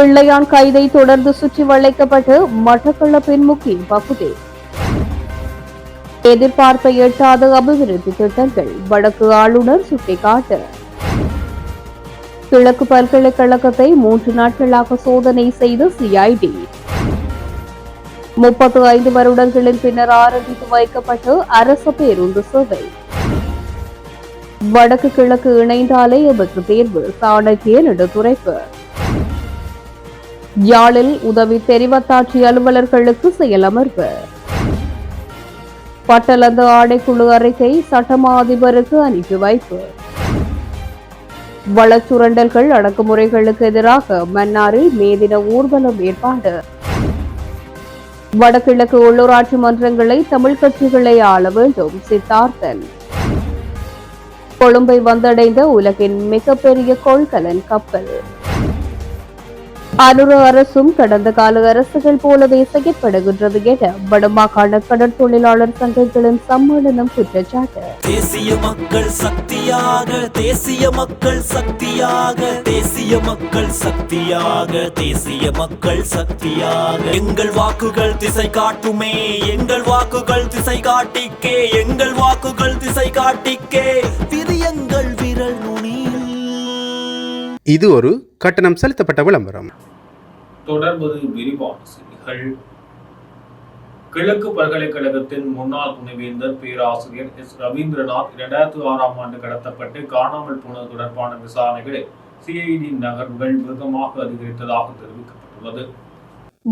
பிள்ளையான் கைதை தொடர்ந்து சுற்றி வளைக்கப்பட்டு மட்டக்கள பெண்முக்கி பகுதி. எதிர்பார்ப்பை எட்டாத அபிவிருத்தி திட்டங்கள் வடக்கு ஆளுநர் சுட்டிக்காட்டு. கிழக்கு பல்கலைக்கழகத்தை மூன்று நாட்களாக சோதனை செய்த சிஐடி முப்பத்து ஐந்து வருடங்களின் பின்னர் ஆரம்பித்து வைக்கப்பட்டு அரசு பேருந்து சேவை. வடக்கு கிழக்கு இணைந்தாலே எமக்கு தேர்வு சாணக்கிய நெடுத்துரைப்பு யாழில் உதவி தெரிவத்தாட்சி அலுவலர்களுக்கு செயலமர்வு பட்டலந்து ஆடைக்குழு அறிக்கை சட்டமா அதிபருக்கு அனுப்பி வைப்பு. வளச்சுரண்டல்கள் அடக்குமுறைகளுக்கு எதிராக மன்னாரில் மேதின ஊர்வலம் ஏற்பாடு. வடகிழக்கு உள்ளூராட்சி மன்றங்களை தமிழ் கட்சிகளை ஆள வேண்டும் சித்தார்த்தன். கொழும்பை வந்தடைந்த உலகின் மிகப்பெரிய கொள்கலன் கப்பல். அனுர அரசும் கடந்த கால அரசுகள் போலவே செயற்படுகின்றது என வடமாகாண கடற்தொழிலாளர் சங்கங்களின் சம்மேளனம் குற்றச்சாட்டு. தேசிய மக்கள் சக்தியாக தேசிய மக்கள் சக்தியாக தேசிய மக்கள் சக்தியாக தேசிய மக்கள் சக்தியாக. எங்கள் வாக்குகள் திசை காட்டுமே எங்கள் வாக்குகள் திசை காட்டிக்கே எங்கள் வாக்குகள் திசை காட்டிக்கே. திரியங்கள் விரல் நுனி இது ஒரு கட்டணம் செலுத்தப்பட்ட விளம்பரம். தொடர்வது விரிவான செய்திகள். கிழக்கு பல்கலைக்கழகத்தின் முன்னாள் துணைவேந்தர் பேராசிரியர் எஸ். ரவீந்திரநாத் இரண்டாயிரத்தி ஆறாம் ஆண்டு கடத்தப்பட்டு காணாமல் போனது தொடர்பான விசாரணைகளில் சிஐடி நகர்வுகள் வேகமாக அதிகரித்ததாக தெரிவிக்கப்பட்டுள்ளது.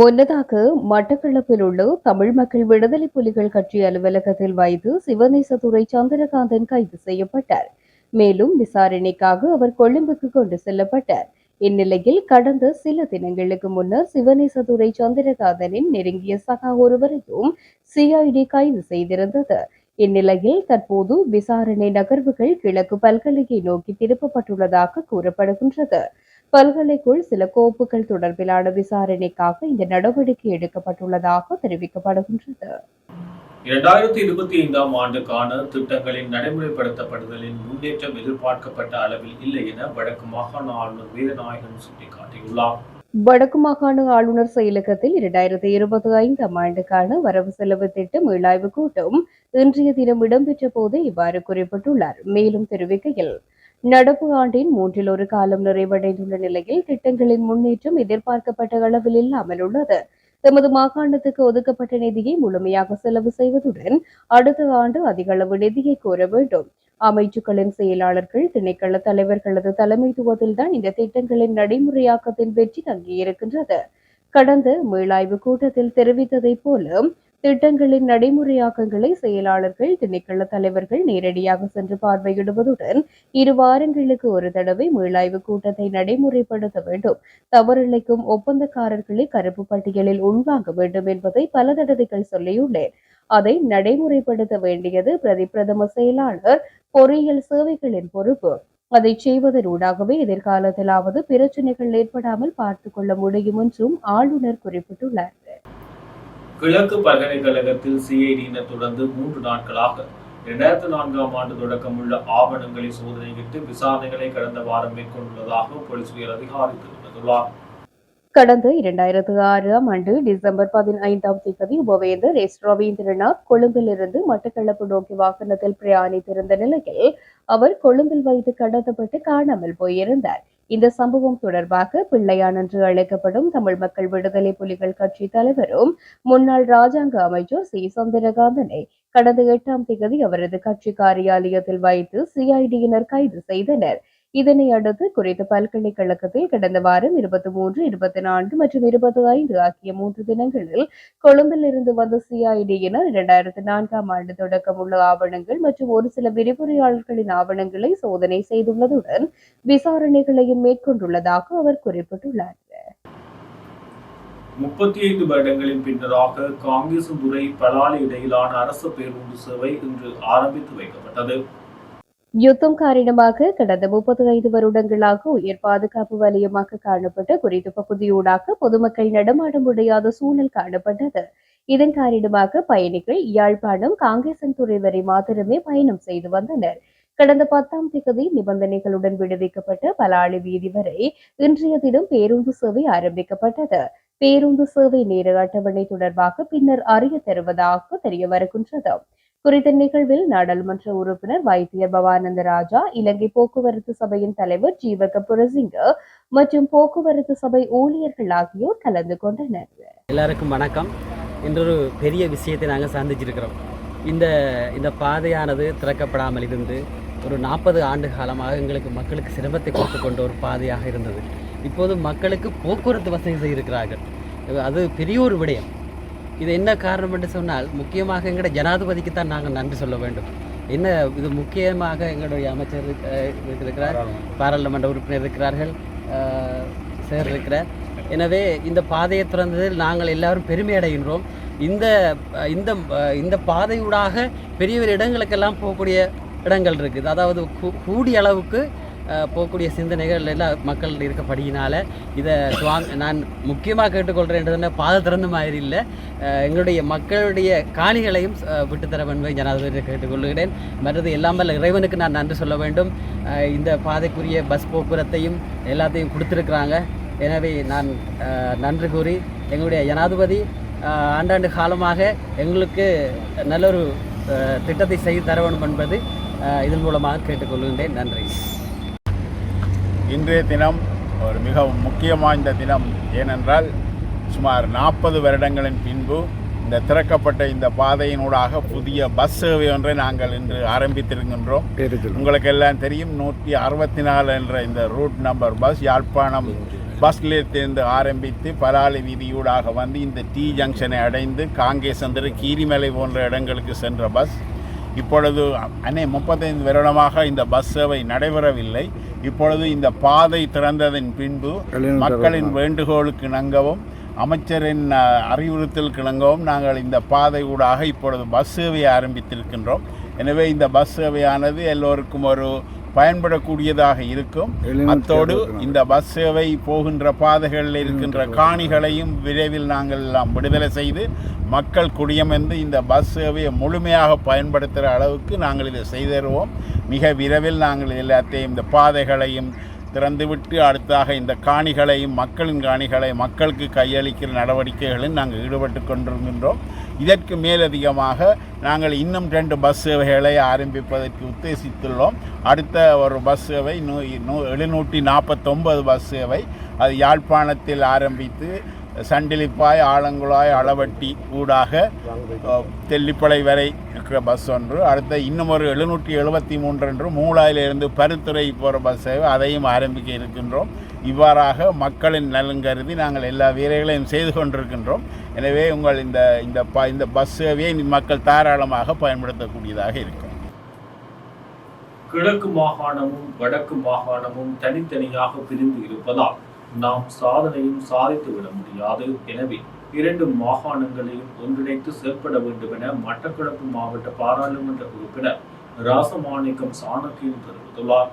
முன்னதாக மட்டக்களப்பில் உள்ள தமிழ் மக்கள் விடுதலை புலிகள் கட்சி அலுவலகத்தில் வைத்து சிவநேசதுரை சந்திரகாந்தன் கைது செய்யப்பட்டார். மேலும் விசாரணைக்காக அவர் கொழும்புக்கு கொண்டு செல்லப்பட்டார். இந்நிலையில் கடந்த சில தினங்களுக்கு முன்னர் சிவனேசதுரை சந்திரகாதனின் நெருங்கிய சகா ஒருவரையும் சிஐடி கைது செய்திருந்தது. இந்நிலையில் தற்போது விசாரணை நகர்வுகள் கிழக்கு பல்கலையை நோக்கி திருப்பப்பட்டுள்ளதாக கூறப்படுகின்றது. பல்கலைக்குள் சில கோப்புகள் தொடர்பிலான விசாரணைக்காக இந்த நடவடிக்கை எடுக்கப்பட்டுள்ளதாக தெரிவிக்கப்படுகின்றது. இரண்டாயிரத்தி இருபத்தி ஐந்தாம் ஆண்டுக்கான திட்டங்களின் நடைமுறைப்படுத்தப்படுதலின் முன்னேற்றம் எதிர்பார்க்கப்பட்ட அளவில் இல்லை என வடக்கு மாகாண ஆளுநர் வீரநாயகன் சுட்டிக்காட்டியுள்ளார். வடக்கு மாகாண ஆளுநர் செயலகத்தில் இரண்டாயிரத்தி இருபத்தி ஐந்தாம் ஆண்டுக்கான வரவு செலவு திட்ட மீளாய்வு கூட்டம் இன்றைய தினம் இடம்பெற்ற போது இவ்வாறு குறிப்பிட்டுள்ளார். மேலும் தெரிவிக்கையில் நடப்பு ஆண்டின் மூன்றில் ஒரு காலம் நிறைவடைந்துள்ள நிலையில் திட்டங்களின் முன்னேற்றம் எதிர்பார்க்கப்பட்ட அளவில் இல்லாமல் உள்ளது. தமது மாகாணத்துக்கு ஒதுக்கப்பட்ட நிதியை முழுமையாக செலவு செய்வதுடன் அடுத்த ஆண்டு அதிக அளவு நிதியை கோர வேண்டும். அமைச்சுக்களின் செயலாளர்கள் திணைக்கள தலைவர்களது தலைமைத்துவத்தில்தான் இந்த திட்டங்களின் நடைமுறையாக்கத்தின் வெற்றி தங்கியிருக்கின்றது கடந்த மீளாய்வு கூட்டத்தில் தெரிவித்ததைப் போல திட்டங்களின் நடைமுறையாக்கங்களை செயலாளர்கள் திணைக்கள தலைவர்கள் நேரடியாக சென்று பார்வையிடுவதுடன் இரு வாரங்களுக்கு ஒரு தடவை மீளாய்வு கூட்டத்தை நடைமுறைப்படுத்த வேண்டும். தவறிழைக்கும் ஒப்பந்தக்காரர்களை கருப்பு பட்டியலில் உள்வாங்க வேண்டும் என்பதை பல தடவைகள் சொல்லியுள்ளேன். அதை நடைமுறைப்படுத்த வேண்டியது பிரதி பிரதம செயலாளர் பொறியியல் சேவைகளின் பொறுப்பு. அதை செய்வதனூடாகவே எதிர்காலத்திலாவது பிரச்சனைகள் ஏற்படாமல் பார்த்துக் கொள்ள முடியும் என்றும் ஆளுநர் குறிப்பிட்டுள்ளார். கிழக்கு பல்கலைக்கழகத்தில் சிஐடியினர் தொடர்ந்து மூன்று நாட்களாக இரண்டாயிரத்தி நான்காம் ஆண்டு தொடக்கமுள்ள ஆவணங்களை சோதனையிட்டு விசாரணைகளை கடந்த வாரம் மேற்கொண்டுள்ளதாக போலீஸ் உயர் அதிகாரி தெரிவித்துள்ளார் கடந்த இரண்டாயிரத்து ஆறாம் ஆண்டு டிசம்பர் பதினைந்தாம் தேதி உபவேந்தர் எஸ். ரவீந்திரநாத் கொழும்பிலிருந்து மட்டக்களப்பு நோக்கி வாகனத்தில் பிரயாணித்திருந்த நிலையில் அவர் கொழும்பில் வைத்து கடத்தப்பட்டு காணாமல் போயிருந்தார். இந்த சம்பவம் தொடர்பாக பிள்ளையான் என்று அழைக்கப்படும் தமிழ் மக்கள் விடுதலை புலிகள் கட்சி தலைவரும் முன்னாள் ராஜாங்க அமைச்சர் சி. சந்திரகாந்தனை கடந்த எட்டாம் தேதி அவரது கட்சி காரியாலயத்தில் வைத்து சிஐடியினர் கைது செய்தனர். இதனை அடுத்து குறித்த பல்கலைக்கழகத்தில் கடந்த வாரம் இருபத்தி மூன்று இருபத்தி நான்கு மற்றும் இருபத்தி ஐந்து ஆகிய மூன்று தினங்களில் கொழும்பில் இருந்து வந்த சிஐடியினர் இரண்டாயிரத்தி நான்காம் ஆண்டு தொடக்கம் உள்ள ஆவணங்கள் மற்றும் ஒரு சில விரிவுரையாளர்களின் ஆவணங்களை சோதனை செய்துள்ளதுடன் விசாரணைகளையும் மேற்கொண்டுள்ளதாக அவர் குறிப்பிட்டுள்ளார். முப்பத்தி ஐந்து வருடங்களின் பின்னராக காங்கிரசும் துறை பலாலி இடையிலான அரசு பேருந்து சேவை இன்று ஆரம்பித்து வைக்கப்பட்டது. யுத்தம் காரணமாக கடந்த முப்பத்தி ஐந்து வருடங்களாக உயர் பாதுகாப்பு வலயமாக காணப்பட்ட குறித்த பகுதியூடாக பொதுமக்கள் நடமாட முடியாத சூழல் காணப்பட்டது. இதன் காரணமாக பயணிகள் யாழ்ப்பாணம் காங்கேசன்துறை வரை மாத்திரமே பயணம் செய்து வந்தனர். கடந்த பத்தாம் திகதி நிபந்தனைகளுடன் விடுவிக்கப்பட்ட பலாளி வீதி வரை இன்றைய தினம் பேருந்து சேவை ஆரம்பிக்கப்பட்டது. பேருந்து சேவை நேர அட்டவணை தொடர்பாக பின்னர் அறிய தருவதாக தெரிய வருகின்றது குறித்த நிகழ்வில் நாடாளுமன்ற உறுப்பினர் வைத்தியர் பவானந்த ராஜா இலங்கை போக்குவரத்து சபையின் தலைவர் ஜீவக புரசிங்க மற்றும் போக்குவரத்து சபை ஊழியர்கள் ஆகியோர் கலந்து கொண்டனர். எல்லாருக்கும் வணக்கம். இன்றொரு பெரிய விஷயத்தை நாங்கள் சந்திச்சிருக்கிறோம். இந்த இந்த பாதையானது திறக்கப்படாமல் இருந்து ஒரு நாற்பது ஆண்டு காலமாக எங்களுக்கு மக்களுக்கு சிரமத்தை கொடுத்து கொண்ட ஒரு பாதையாக இருந்தது. இப்போது மக்களுக்கு போக்குவரத்து வசதி செய்திருக்கிறார்கள். அது பெரிய ஒரு விடயம். இது என்ன காரணம் என்று சொன்னால் முக்கியமாக எங்களுடைய ஜனாதிபதிக்கு தான் நாங்கள் நன்றி சொல்ல வேண்டும். என்ன இது முக்கியமாக எங்களுடைய அமைச்சர் இருக்கிறார் பாராளுமன்ற உறுப்பினர் இருக்கிறார்கள் சார் இருக்கிறார். எனவே இந்த பாதையை திறந்ததில் நாங்கள் எல்லாரும் பெருமை அடைகின்றோம். இந்த இந்த இந்த பாதையூடாக பெரிய பெரிய இடங்களுக்கெல்லாம் போகக்கூடிய இடங்கள் இருக்குது. அதாவது கூடிய அளவுக்கு போகக்கூடிய சிந்தனைகள் எல்லாம் மக்கள் இருக்கப்படியினால இதை சுவாமி நான் முக்கியமாக கேட்டுக்கொள்கிறேன் பாதை திறந்த மாதிரி இல்லை. எங்களுடைய மக்களுடைய காணிகளையும் விட்டுத்தர வேண்டும் ஜனாதிபதி கேட்டுக்கொள்கிறேன். மற்றது எல்லாம் இறைவனுக்கு நான் நன்றி சொல்ல வேண்டும். இந்த பாதைக்குரிய பஸ் போக்குவரத்தையும் எல்லாத்தையும் கொடுத்துருக்குறாங்க. எனவே நான் நன்றி கூறி எங்களுடைய ஜனாதிபதி ஆண்டாண்டு காலமாக எங்களுக்கு நல்ல ஒரு திட்டத்தை செய்து தர வேண்டும் என்பது இதன் மூலமாக கேட்டுக்கொள்கின்றேன். நன்றி. இன்றைய தினம் ஒரு மிக முக்கியம் வாய்ந்த தினம் ஏனென்றால் சுமார் நாற்பது வருடங்களின் பின்பு இந்த திறக்கப்பட்ட இந்த பாதையினூடாக புதிய பஸ் சேவை ஒன்றை நாங்கள் இன்று ஆரம்பித்திருக்கின்றோம். உங்களுக்கு எல்லாம் தெரியும் நூற்றி அறுபத்தி நாலு என்ற இந்த route number bus Yalpanam bus நிலையத்திலிருந்து ஆரம்பித்து பலாலி வீதியூடாக வந்து இந்த டி ஜங்ஷனை அடைந்து காங்கேசந்திர கீரிமலை போன்ற இடங்களுக்கு சென்ற பஸ் இப்பொழுது அனே முப்பத்தைந்து வருடமாக இந்த பஸ் சேவை நடைபெறவில்லை. இப்பொழுது இந்த பாதை திறந்ததன் பின்பு மக்களின் வேண்டுகோளுக்கு இணங்கவும் அமைச்சரின் அஹ், அறிவுறுத்தலுக்கு இணங்கவும் நாங்கள் இந்த பாதை ஊடாக இப்பொழுது பஸ் சேவையை ஆரம்பித்திருக்கின்றோம். எனவே இந்த பஸ் சேவையானது எல்லோருக்கும் ஒரு பயன்படக்கூடியதாக இருக்கும். அத்தோடு இந்த பஸ் சேவை போகின்ற பாதைகளில் இருக்கின்ற காணிகளையும் விரைவில் நாங்கள் எல்லாம் விடுதலை செய்து மக்கள் குடியமர்ந்து இந்த பஸ் சேவையை முழுமையாக பயன்படுத்துகிற அளவுக்கு நாங்கள் இதை செய்தருவோம். மிக விரைவில் நாங்கள் எல்லாத்தையும் இந்த பாதைகளையும் திறந்துவிட்டு அடுத்தாக இந்த காணிகளையும் மக்களின் காணிகளை மக்களுக்கு கையளிக்கிற நடவடிக்கைகளில் நாங்கள் ஈடுபட்டு கொண்டிருக்கின்றோம். இதற்கு மேலதிகமாக நாங்கள் இன்னும் ரெண்டு பஸ் சேவைகளை ஆரம்பிப்பதற்கு உத்தேசித்துள்ளோம். அடுத்த ஒரு பஸ் சேவை நூ நூ எழுநூற்றி நாற்பத்தொம்பது பஸ் சேவை. அது யாழ்ப்பாணத்தில் ஆரம்பித்து சண்டிலிப்பாய் ஆலங்குழாய் அளவட்டி ஊடாக தெல்லிப்பளை வரை இருக்கிற பஸ் ஒன்று. அடுத்த இன்னும் ஒரு எழுநூற்றி எழுபத்தி மூன்று என்று மூலாயிலிருந்து பருத்துறை போகிற பஸ் சேவை அதையும் ஆரம்பிக்க இருக்கின்றோம். இவ்வாறாக மக்களின் நலன் கருதி நாங்கள் எல்லா வேலைகளையும் செய்து கொண்டிருக்கின்றோம். எனவே உங்கள் இந்த இந்த ப இந்த பஸ் சேவையை மக்கள் தாராளமாக பயன்படுத்தக்கூடியதாக இருக்கும். கிழக்கு மாகாணமும் வடக்கு மாகாணமும் தனித்தனியாக பிரிந்து இருப்பதால் நாம் சாதனையும் சாதித்து விட முடியாது. எனவே இரண்டு மாகாணங்களையும் ஒன்றிணைத்து செயல்பட வேண்டும் என மட்டக்களப்பு மாவட்ட பாராளுமன்ற உறுப்பினர் ராசமாணிக்கம் சாணக்கியம் தெரிவித்துள்ளார்.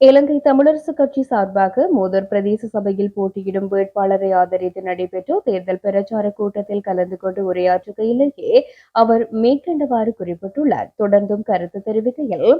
இலங்கை தமிழரசு கட்சி சார்பாக மோதர் பிரதேச சபையில் போட்டியிடும் வேட்பாளரை ஆதரித்து நடைபெற்ற தேர்தல் பிரச்சார கூட்டத்தில் கலந்து கொண்டு உரையாற்றுகையிலேயே அவர் மேற்கண்டவாறு குறிப்பிட்டுள்ளார். தொடர்ந்தும் கருத்து தெரிவிக்கையில்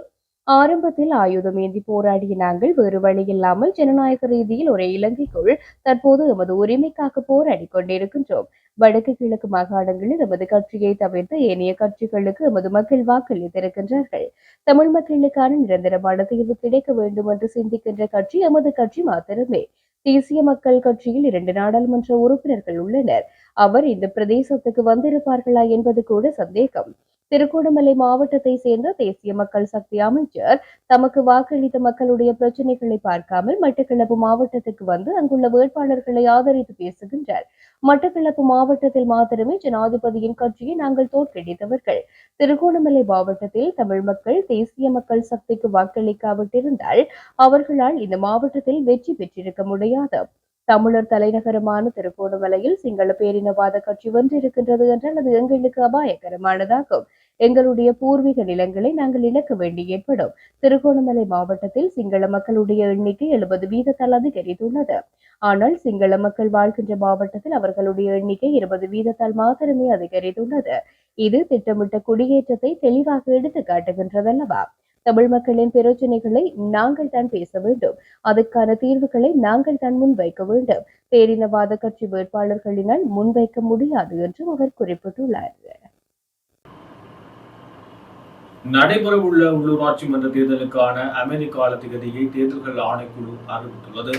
ஆரம்பத்தில் ஆயுதம் ஏந்தி போராடிய நாங்கள் வேறு வழியில்லாமல் ஜனநாயக ரீதியில் ஒரே இலங்கைக்குள் தற்போது எமது உரிமைக்காக போராடி கொண்டிருக்கின்றோம். வடக்கு கிழக்கு மாகாணங்களில் எமது கட்சியை தவிர்த்து ஏனைய கட்சிகளுக்கு எமது மக்கள் வாக்களித்திருக்கின்றார்கள். தமிழ் மக்களுக்கான நிரந்தரமான தீர்வு கிடைக்க வேண்டும் என்று சிந்திக்கின்ற கட்சி எமது கட்சி மாத்திரமே. தேசிய மக்கள் கட்சியில் இரண்டு நாடாளுமன்ற உறுப்பினர்கள் உள்ளனர். அவர் இந்த பிரதேசத்துக்கு வந்திருப்பார்களா என்பது கூட சந்தேகம். திருகோணமலை மாவட்டத்தை சேர்ந்த தேசிய மக்கள் சக்தி அமைச்சர் தமக்கு வாக்களித்த மக்களுடைய பிரச்சனைகளை பார்க்காமல் மட்டக்களப்பு மாவட்டத்துக்கு வந்து அங்குள்ள வேட்பாளர்களை ஆதரித்து பேசுகின்றார். மட்டக்களப்பு மாவட்டத்தில் மாத்திரமே ஜனாதிபதியின் கட்சியை நாங்கள் தோற்கடித்தவர்கள். திருகோணமலை மாவட்டத்தில் தமிழ் மக்கள் தேசிய மக்கள் சக்திக்கு வாக்களிக்காவிட்டிருந்தால் அவர்களால் இந்த மாவட்டத்தில் வெற்றி பெற்றிருக்க முடியாது. தமிழர் தலைநகரமான திருகோணமலையில் சிங்கள பேரினவாத கட்சி வென்றிருக்கின்றது என்றால் அது எங்களுக்கு அபாயகரமானதாகும். எங்களுடைய பூர்வீக நிலங்களை நாங்கள் இழக்க வேண்டி ஏற்படும். திருகோணமலை மாவட்டத்தில் சிங்கள மக்களுடைய எண்ணிக்கை எழுபது வீதத்தால் அதிகரித்துள்ளது. ஆனால் சிங்கள மக்கள் வாழ்கின்ற மாவட்டத்தில் அவர்களுடைய எண்ணிக்கை இருபது வீதத்தால் மாத்திரமே அதிகரித்துள்ளது. இது திட்டமிட்ட குடியேற்றத்தை தெளிவாக எடுத்து காட்டுகின்றதல்லவா தமிழ் மக்களின் பிரச்சனைகளை நாங்கள் தான் பேச வேண்டும். அதற்கான தீர்வுகளை நாங்கள் தான் முன்வைக்க வேண்டும். பேரினவாத கட்சி வேட்பாளர்களினால் முன்வைக்க முடியாது என்றும் அவர் குறிப்பிட்டுள்ளார். நடைபெறவுள்ள உள்ளூராட்சி மன்ற தேர்தலுக்கான கால திகதியை தேர்தல்கள் ஆணைக்குழு அறிவித்துள்ளது.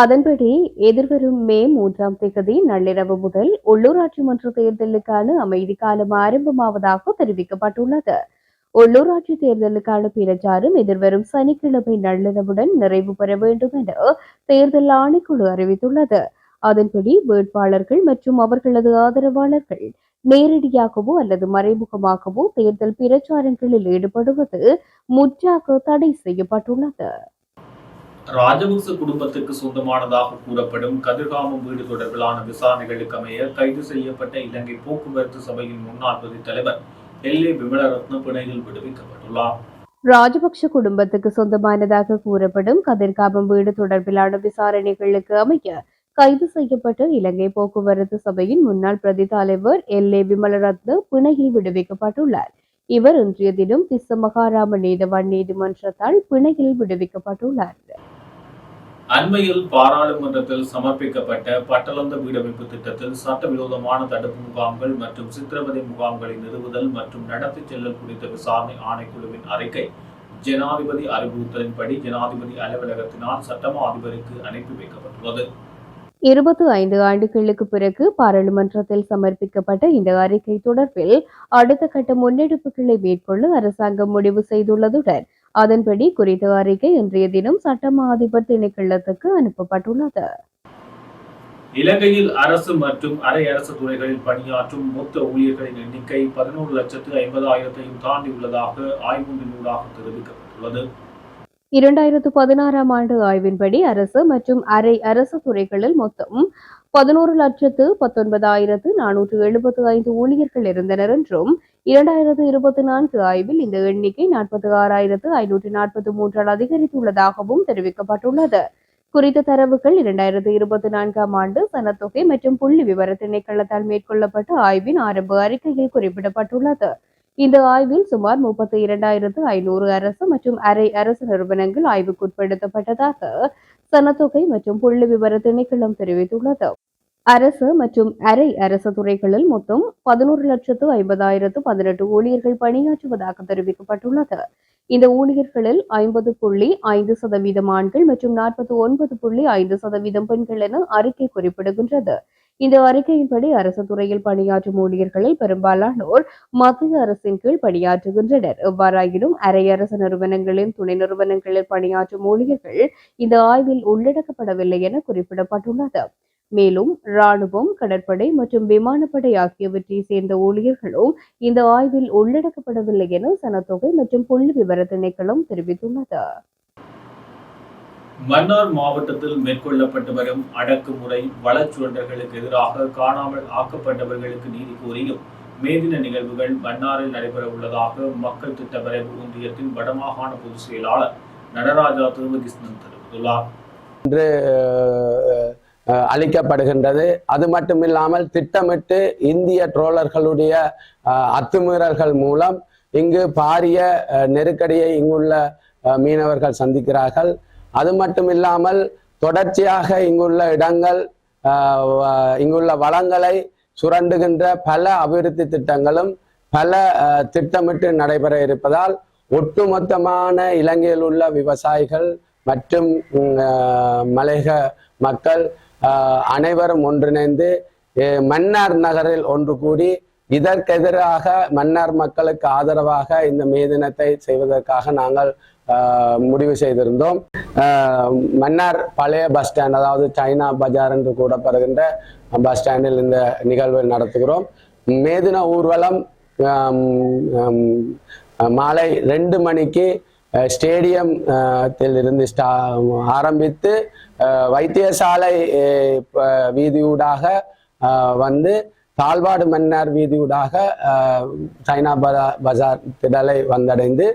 அதன்படி எதிர்வரும் மே மூன்றாம் தேதி நள்ளிரவு முதல் உள்ளூராட்சி மன்ற தேர்தலுக்கான அமைதி காலம் ஆரம்பமாவதாக தெரிவிக்கப்பட்டுள்ளது. உள்ளூராட்சி தேர்தலுக்கான பிரச்சாரம் எதிர்வரும் சனிக்கிழமை நள்ளிரவுடன் நிறைவு பெற வேண்டும் என தேர்தல் ஆணைக்குழு அறிவித்துள்ளது. அதன்படி வேட்பாளர்கள் மற்றும் அவர்களது ஆதரவாளர்கள் நேரடியாகவோ அல்லது மறைமுகமாகவோ தேர்தல் பிரச்சாரங்களில் ஈடுபடுவது முற்றாக தடை செய்யப்பட்டுள்ளது. ராஜபக்ச குடும்பத்துக்கு சொந்தமானதாக கூறப்படும் கதிர்காமம் வீடு தொடர்பிலான விசாரணைகளுக்கு அமைய கைது செய்யப்பட்ட இலங்கை போக்குவரத்து சபையின் முன்னாள் பொதுத் தலைவர் எல் விமலரத்ன பிணையில் விடுவிக்கப்பட்டுள்ளார். ராஜபக்ஷ குடும்பத்துக்கு சொந்தமானதாக கூறப்படும் கதிர்காமம் வீடு தொடர்பிலான விசாரணைகளுக்கு அமைய கைது செய்யப்பட்ட இலங்கை போக்குவரத்து சபையின் முன்னாள் பிரதி தலைவர் எல். ஏ. விமலரத்ன பிணையில் விடுவிக்கப்பட்டுள்ளார். இவர் இன்றைய தினம் திஸ்ஸ மகாராம நீதவான் நீதிமன்றத்தால் பிணையில் விடுவிக்கப்பட்டுள்ளார். அண்மையில் பாராளுமன்றத்தில் சமர்ப்பிக்கப்பட்ட பட்டளந்த வீடமைப்பு திட்டத்தில் சட்டவிரோதமான தடுப்பு முகாம்கள் மற்றும் சித்திரவதை முகாம்களை நிறுவுதல் மற்றும் நடத்தி செல்லல் குறித்த விசாரணை ஆணைக்குழுவின் அறிக்கை ஜனாதிபதி அறிவுறுத்தலின்படி ஜனாதிபதி அலுவலகத்தினால் சட்டமா அதிபருக்கு அனுப்பி வைக்கப்பட்டுள்ளது. இருபத்தி ஐந்து ஆண்டுகளுக்கு பிறகு பாராளுமன்றத்தில் சமர்ப்பிக்கப்பட்ட இந்த அறிக்கை தொடர்பில் அடுத்த கட்ட முன்னெடுப்புகளை மேற்கொள்ள அரசாங்கம் முடிவு செய்துள்ளதுடன் அதன்படி குறித்த அறிக்கை இன்றைய தினம் சட்டமா அதிபர் திணைக்களத்துக்கு அனுப்பப்பட்டுள்ளது. இலங்கையில் அரசு மற்றும் அரை அரசு துறைகளில் பணியாற்றும் மொத்த ஊழியர்களின் எண்ணிக்கை பதினோரு லட்சத்து ஐம்பதாயிரத்தையும் தாண்டி உள்ளதாக ஆய்வொன்றினூடாக தெரிவிக்கப்பட்டுள்ளது. இரண்டாயிரத்து பதினாறாம் ஆண்டு ஆய்வின்படி அரசு மற்றும் அரை அரசு துறைகளில் மொத்தம் பதினோரு லட்சத்து பத்தொன்பதாயிரத்து நானூற்று எழுபத்து ஐந்து ஊழியர்கள் இருந்தனர் என்றும் இரண்டாயிரத்து இருபத்தி நான்கு ஆய்வில் இந்த எண்ணிக்கை நாற்பத்தி ஆறாயிரத்து ஐநூற்று நாற்பத்தி மூன்றால் அதிகரித்துள்ளதாகவும் தெரிவிக்கப்பட்டுள்ளது. குறித்த தரவுகள் இரண்டாயிரத்து இருபத்தி நான்காம் ஆண்டு சனத்தொகை மற்றும் புள்ளி விவர திணைக்களத்தால் மேற்கொள்ளப்பட்ட ஆய்வின் ஆரம்ப அறிக்கையில் குறிப்பிடப்பட்டுள்ளது. இந்த ஆய்வில் சுமார் முப்பத்தி இரண்டாயிரத்து ஐநூறு அரசு மற்றும் அரை அரசு நிறுவனங்கள் ஆய்வுக்குட்படுத்தப்பட்டதாக சனத்தொகை மற்றும் புள்ளி விவர திணைக்களம் தெரிவித்துள்ளது. அரசு மற்றும் அரை அரசு துறைகளில் மொத்தம் பதினோரு லட்சத்து ஐம்பதாயிரத்து பதினெட்டு ஊழியர்கள் பணியாற்றுவதாக தெரிவிக்கப்பட்டுள்ளது. இந்த ஊழியர்களில் ஐம்பது புள்ளி ஐந்து சதவீதம் ஆண்கள் மற்றும் நாற்பத்தி ஒன்பது புள்ளி ஐந்து சதவீதம் பெண்கள் என அறிக்கை குறிப்பிடுகின்றது. இந்த அறிக்கையின்படி அரசு துறையில் பணியாற்றும் ஊழியர்களில் பெரும்பாலானோர் மத்திய அரசின் கீழ் பணியாற்றுகின்றனர். எவ்வாறாயினும் அரை அரசு நிறுவனங்களின் துணை நிறுவனங்களில் பணியாற்றும் ஊழியர்கள் இந்த ஆய்வில் உள்ளடக்கப்படவில்லை என குறிப்பிடப்பட்டுள்ளது. மேலும் ராணுவம் கடற்படை மற்றும் விமானப்படை ஆகியவற்றை சேர்ந்த ஊழியர்களும் இந்த ஆய்வில் உள்ளடக்கப்படவில்லை என சனத்தொகை மற்றும் புள்ளி விவர திணைக்களம் தெரிவித்துள்ளது. மன்னார் மாவட்டத்தில் மேற்கொள்ளப்பட்டு வரும் அடக்குமுறை வளச்சுரண்டர்களுக்கு எதிராக காணாமல் ஆக்கப்பட்டவர்களுக்கு நீதி கோரியும் மேதின நிகழ்வுகள் மன்னாரில் நடைபெற உள்ளதாக மக்கள் திட்ட வரைவு ஒன்றியத்தின் வடமாகாண பொதுச் செயலாளர் நடராஜா திருமகிருஷ்ணன் தெரிவித்துள்ளார். என்று அளிக்கப்படுகின்றது. அது மட்டுமில்லாமல் திட்டமிட்டு இந்திய ட்ரோலர்களுடைய அத்துமீறல்கள் மூலம் இங்கு பாரிய நெருக்கடியை இங்குள்ள மீனவர்கள் சந்திக்கிறார்கள். அது மட்டும் இல்லாமல் தொடர்ச்சியாக இங்குள்ள இடங்கள் இங்குள்ள வளங்களை சுரண்டுகின்ற பல அபிவிருத்தி திட்டங்களும் பல திட்டமிட்டு நடைபெற இருப்பதால் ஒட்டுமொத்தமான இலங்கையில் உள்ள விவசாயிகள் மற்றும் உம், மலையக மக்கள் அனைவரும் ஒன்றிணைந்து மன்னார் நகரில் ஒன்று கூடி இதற்கெதிராக மன்னார் மக்களுக்கு ஆதரவாக இந்த மே தினத்தை செய்வதற்காக நாங்கள் முடிவு செய்திருந்தோம். மன்னார் பழைய பஸ் ஸ்டாண்ட் அதாவது சைனா பஜார் என்று கூடப்படுகின்ற பஸ் ஸ்டாண்டில் இந்த நிகழ்வை நடத்துகிறோம். மேதின ஊர்வலம் மாலை ரெண்டு மணிக்கு ஸ்டேடியம் இருந்து ஸ்டா ஆரம்பித்து வைத்தியசாலை வீதியூடாக வந்து தாழ்வாடு மன்னார் வீதியூடாக சைனா பதா பஜார் திடலை வந்தடைந்து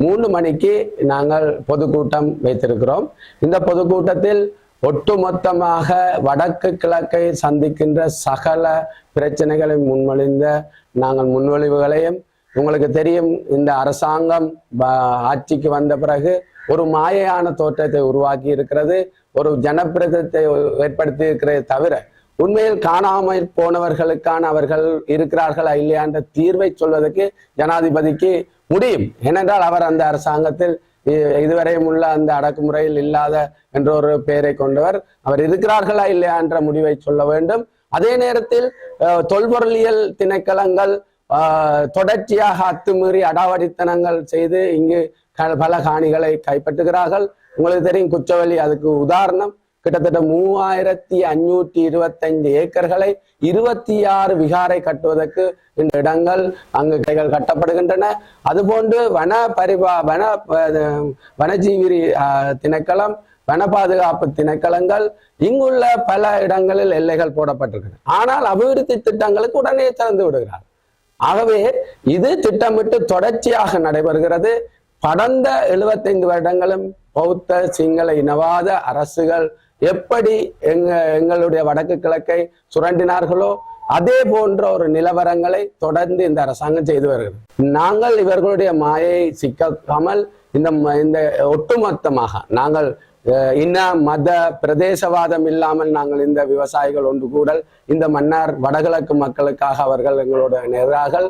மூணு மணிக்கு நாங்கள் பொதுக்கூட்டம் வைத்திருக்கிறோம். இந்த பொதுக்கூட்டத்தில் ஒட்டுமொத்தமாக வடக்கு கிழக்கை சந்திக்கின்ற சகல பிரச்சனைகளை முன்மொழிந்த நாங்கள் முன்மொழிவுகளையும் உங்களுக்கு தெரியும் இந்த அரசாங்கம் ஆட்சிக்கு வந்த பிறகு ஒரு மாயையான தோற்றத்தை உருவாக்கி இருக்கிறது ஒரு ஜனப்பிரதத்தை ஏற்படுத்தி இருக்கிறதே தவிர உண்மையில் காணாமல் போனவர்களுக்கான அவர்கள் இருக்கிறார்களா இல்லையா என்ற தீர்வை சொல்வதற்கு ஜனாதிபதிக்கு முடியும். ஏனென்றால் அவர் அந்த அரசாங்கத்தில் இதுவரையும் உள்ள அந்த அடக்குமுறையில் இல்லாத என்ற ஒரு பெயரை கொண்டவர். அவர் இருக்கிறார்களா இல்லையா என்ற முடிவை சொல்ல வேண்டும். அதே நேரத்தில் அஹ், தொல்பொருளியல் திணைக்களங்கள் ஆஹ், தொடர்ச்சியாக அத்துமீறி அடாவடித்தனங்கள் செய்து இங்கு பல காணிகளை கைப்பற்றுகிறார்கள். உங்களுக்கு தெரியும் குச்சவெளி அதுக்கு உதாரணம். கிட்டத்தட்ட மூவாயிரத்தி அஞ்சூற்றி இருபத்தைந்து ஏக்கர்களை இருபத்தி ஆறு விகாரை கட்டுவதற்கு இந்த இடங்கள் அங்கு கைகள் கட்டப்படுகின்றன. அதுபோன்று வன பரிபா வன வனஜீவி ஆஹ், திணைக்களம் வன பாதுகாப்பு திணைக்களங்கள் இங்குள்ள பல இடங்களில் எல்லைகள் போடப்பட்டிருக்கின்றன ஆனால் அபிவிருத்தி திட்டங்களுக்கு உடனே திறந்து விடுகிறார். ஆகவே இது திட்டமிட்டு தொடர்ச்சியாக நடைபெறுகிறது. கடந்த 75 வருடங்களும் பௌத்த சிங்கள இனவாத அரசுகள் எப்படி எங்க எங்களுடைய வடக்கு கிழக்கை சுரண்டினார்களோ அதே போன்ற ஒரு நிலவரங்களை தொடர்ந்து இந்த அரசாங்கம் செய்து வருகிறது. நாங்கள் இவர்களுடைய மாயை சிக்காமல் இந்த ம- இந்த ஒட்டுமொத்தமாக நாங்கள் அஹ், இன மத பிரதேசவாதம் இல்லாமல் நாங்கள் இந்த விவசாயிகள் ஒன்று கூடல் இந்த மன்னார் வடகிழக்கு மக்களுக்காக அவர்கள் எங்களோட நேரார்கள்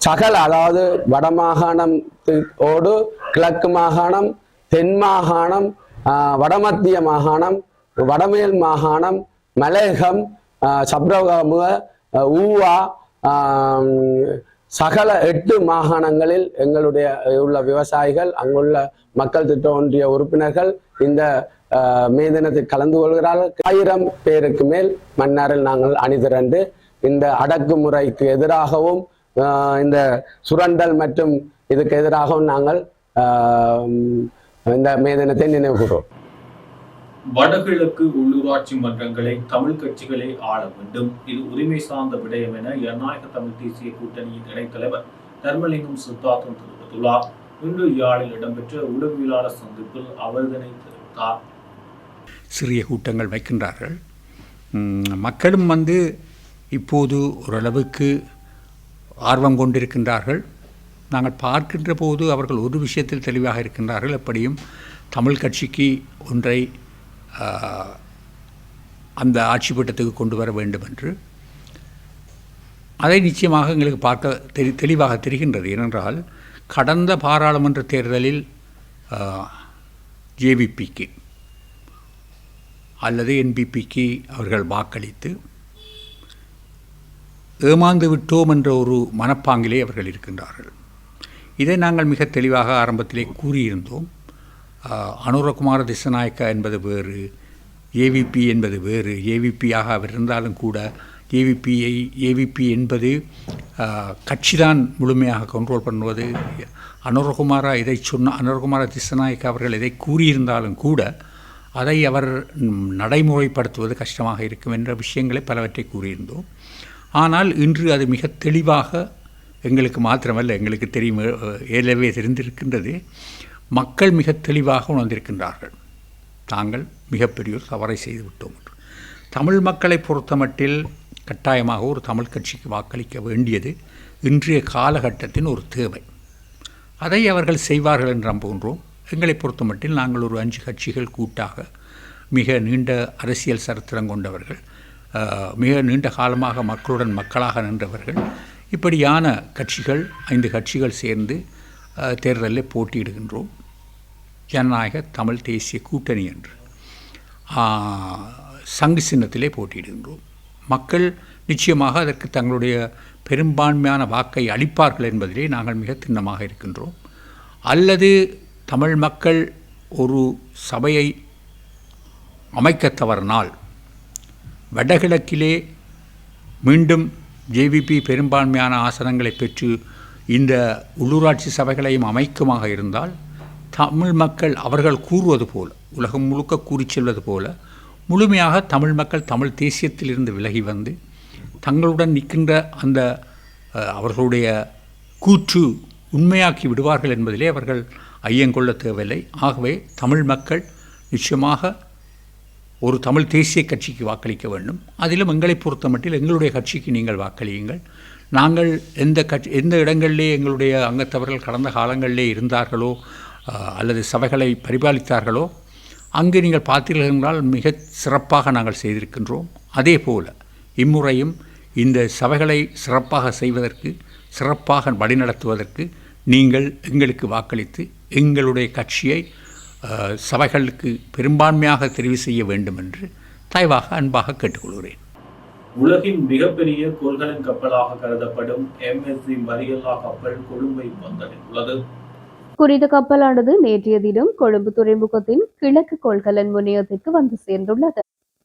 சகல அதாவது வடமாகாணத்தோடு கிழக்கு மாகாணம் தென் மாகாணம் வடமத்திய மாகாணம் வடமேல் மாகாணம் மலையகம் ஆஹ், சப்ரகமுக ஊவா ஆஹ், சகல எட்டு மாகாணங்களில் எங்களுடைய உள்ள விவசாயிகள் அங்குள்ள மக்கள் திட்ட ஒன்றிய உறுப்பினர்கள் இந்த மே தினத்தில் கலந்து கொள்கிறார்கள். ஆயிரம் பேருக்கு மேல் மன்னாரில் நாங்கள் அணிதிரண்டு இந்த அடக்குமுறைக்கு எதிராகவும் ஆஹ், இந்த சுரண்டல் மற்றும் இதுக்கு எதிராகவும் நாங்கள் ஆஹ், இந்த மே தினத்தை நினைவு கூறுவோம் வடகிழக்கு உள்ளூராட்சி மன்றங்களை தமிழ் கட்சிகளே ஆள வேண்டும். இது உரிமை சார்ந்த விடயம் என ஜனநாயக தமிழ் தேசிய கூட்டணியின் இணைத்தலைவர் தர்மலிங்கம் சித்தார்த்தம் தெரிவித்துள்ளார். இன்று யாழில் இடம்பெற்ற உளவியலாளர் சந்திப்பில் அவர் இதனை தெரிவித்தார். சிறிய கூட்டங்கள் வைக்கின்றார்கள். மக்களும் வந்து இப்போது ஓரளவுக்கு ஆர்வம் கொண்டிருக்கின்றார்கள். நாங்கள் பார்க்கின்ற போது அவர்கள் ஒரு விஷயத்தில் தெளிவாக இருக்கின்றார்கள். எப்படியும் தமிழ் கட்சிக்கு ஒன்றை அந்த ஆட்சி பட்டத்துக்கு கொண்டு வர வேண்டும் என்று அதை நிச்சயமாக எங்களுக்கு பார்க்க தெரி தெளிவாக தெரிகின்றது. ஏனென்றால் கடந்த பாராளுமன்ற தேர்தலில் ஜேவிபிக்கு அல்லது என்பிபிக்கு அவர்கள் வாக்களித்து ஏமாந்து விட்டோம் என்ற ஒரு மனப்பாங்கிலே அவர்கள் இருக்கின்றார்கள். இதை நாங்கள் மிக தெளிவாக ஆரம்பத்திலே கூறியிருந்தோம். அனுரகுமார திசநாயக்கா என்பது வேறு ஏவிபி என்பது வேறு ஏவிபியாக அவர் இருந்தாலும் கூட ஏவிபியை ஏவிபி என்பது கட்சிதான் முழுமையாக கண்ட்ரோல் பண்ணுவது. அனுரகுமாரா இதை சொன்ன அனுரகுமார திசநாயக் அவர்கள் இதை கூறியிருந்தாலும் கூட அதை அவர் நடைமுறைப்படுத்துவது கஷ்டமாக இருக்கும் என்ற விஷயங்களை பலவற்றை கூறியிருந்தோம். ஆனால் இன்று அது மிக தெளிவாக எங்களுக்கு மாத்திரமல்ல எங்களுக்கு தெரியும் அஹ், ஏற்கனவே தெரிந்திருக்கின்றது. மக்கள் மிக தெளிவாக உணர்ந்திருக்கின்றார்கள். தாங்கள் மிகப்பெரிய ஒரு தவறை செய்து விட்டோம் என்று. தமிழ் மக்களை பொறுத்தமட்டில் கட்டாயமாக ஒரு தமிழ் கட்சிக்கு வாக்களிக்க வேண்டியது இன்றைய காலகட்டத்தின் ஒரு தேவை. அதை அவர்கள் செய்வார்கள் என்று நம்புகின்றோம். எங்களை பொறுத்தமட்டில் நாங்கள் ஒரு அஞ்சு கட்சிகள் கூட்டாக மிக நீண்ட அரசியல் சரித்திரம் கொண்டவர்கள் மிக நீண்ட காலமாக மக்களுடன் மக்களாக நின்றவர்கள் இப்படியான கட்சிகள் ஐந்து கட்சிகள் சேர்ந்து தேர்தலில் போட்டியிடுகின்றோம். ஜனநாயக தமிழ் தேசிய கூட்டணி என்று. சங்கு சின்னத்திலே போட்டியிடுகின்றோம். மக்கள் நிச்சயமாக அதற்கு தங்களுடைய பெரும்பான்மையான வாக்கை அளிப்பார்கள் என்பதிலே நாங்கள் மிக திண்ணமாக இருக்கின்றோம். அல்லது தமிழ் மக்கள் ஒரு சபையை அமைக்க தவறினால் வடகிழக்கிலே மீண்டும் ஜேவிபி பெரும்பான்மையான ஆசனங்களை பெற்று இந்த உள்ளூராட்சி சபைகளையும் அமைக்குமாக இருந்தால் தமிழ் மக்கள் அவர்கள் கூறுவது போல் உலகம் முழுக்க கூறி செல்வது போல முழுமையாக தமிழ் மக்கள் தமிழ் தேசியத்திலிருந்து விலகி வந்து தங்களுடன் நிற்கின்ற அந்த அவர்களுடைய கூற்று உண்மையாக்கி விடுவார்கள் என்பதிலே அவர்கள் ஐயங்கொள்ள தேவையில்லை. ஆகவே தமிழ் மக்கள் நிச்சயமாக ஒரு தமிழ் தேசிய கட்சிக்கு வாக்களிக்க வேண்டும். அதிலும் எங்களை பொறுத்தமட்டில் எங்களுடைய கட்சிக்கு நீங்கள் வாக்களியுங்கள். நாங்கள் எந்த கட்சி எந்த இடங்களிலே எங்களுடைய அங்கத்தவர்கள் கடந்த காலங்களிலே இருந்தார்களோ அல்லது சபைகளை பரிபாலித்தார்களோ அங்கு நீங்கள் பார்த்தீர்கள் என்றால் மிக சிறப்பாக நாங்கள் செய்திருக்கின்றோம். அதே போல் இம்முறையும் இந்த சபைகளை சிறப்பாக செய்வதற்கு சிறப்பாக வழிநடத்துவதற்கு நீங்கள் எங்களுக்கு வாக்களித்து எங்களுடைய கட்சியை சபைகளுக்கு பெரும்பான்மையாக தெரிவு செய்ய வேண்டும் என்று தயவாக அன்பாக கேட்டுக்கொள்கிறேன். உலகின் மிகப்பெரிய கொள்கலன் கப்பலாக கருதப்படும் எம்எஸ்சி மரியல்லா கப்பல் கொழும்பை வந்தடைந்துள்ளது குறித்த கப்பலானது நேற்றைய தினம் கொழும்பு துறைமுகத்தின் கிழக்கு கொள்கலன் முனையத்திற்கு வந்து சேர்ந்துள்ளது.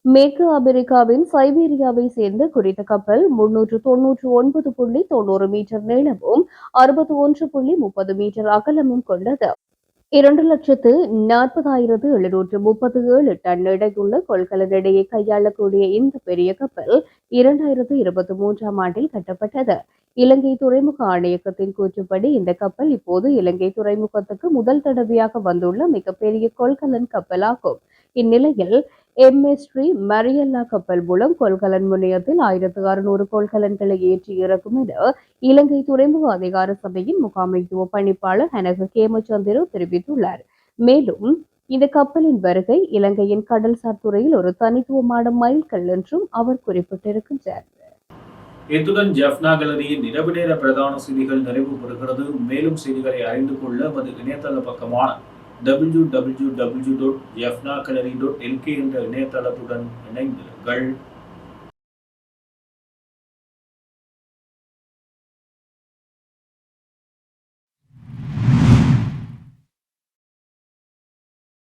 மேற்கு அமெரிக்காவின் சைபீரியாவை சேர்ந்த குறித்த கப்பல் முன்னூற்று தொன்னூற்று ஒன்பது புள்ளி தொண்ணூறு மீட்டர் நீளமும் அறுபத்தி ஒன்று புள்ளி முப்பது மீட்டர் அகலமும் கொண்டது. இரண்டு லட்சத்து நாற்பதாயிரத்து எழுநூற்று முப்பத்தி ஏழு டன் எடையுள்ள கொள்கலன் கையாளக்கூடிய இந்த பெரிய கப்பல் இரண்டாயிரத்து இருபத்தி மூன்றாம் ஆண்டில் கட்டப்பட்டது. இலங்கை துறைமுக ஆணையகத்தின் கூற்றுப்படி இந்த கப்பல் இப்போது இலங்கை துறைமுகத்துக்கு முதல் தடவையாக வந்துள்ள மிகப்பெரிய கொள்கலன் கப்பலாகும். இந்நிலையில் எம்எஸ் ஸ்ரீ மரியல்லா கப்பல் மூலம் கொள்கலன் முனையத்தில் ஆயிரத்து அறுநூறு கொள்கலன்களை ஏற்றி இறக்கும் என இலங்கை துறைமுக அதிகார சபையின் முகாமைத்துவ பணிப்பாளர் ஹனக கேமச்சந்திரு தெரிவித்துள்ளார். மேலும் இந்த கப்பலின் வருகை இலங்கையின் கடல்சார் துறையில் ஒரு தனித்துவமான மைல்கல் என்றும் அவர் குறிப்பிட்டிருக்கின்றார். இத்துடன் ஜெஃப்னா கலரியின் இரவு நேர பிரதான செய்திகள் நிறைவு பெறுகிறது மேலும் செய்திகளை அறிந்து கொள்ள இணையதள பக்கமான டபிள்யூ டபிள்யூ டபிள்யூ டாட் எஃப்னா கலரி டாட் எல்கே என்ற இணையதளத்துடன் இணைந்திருங்கள்.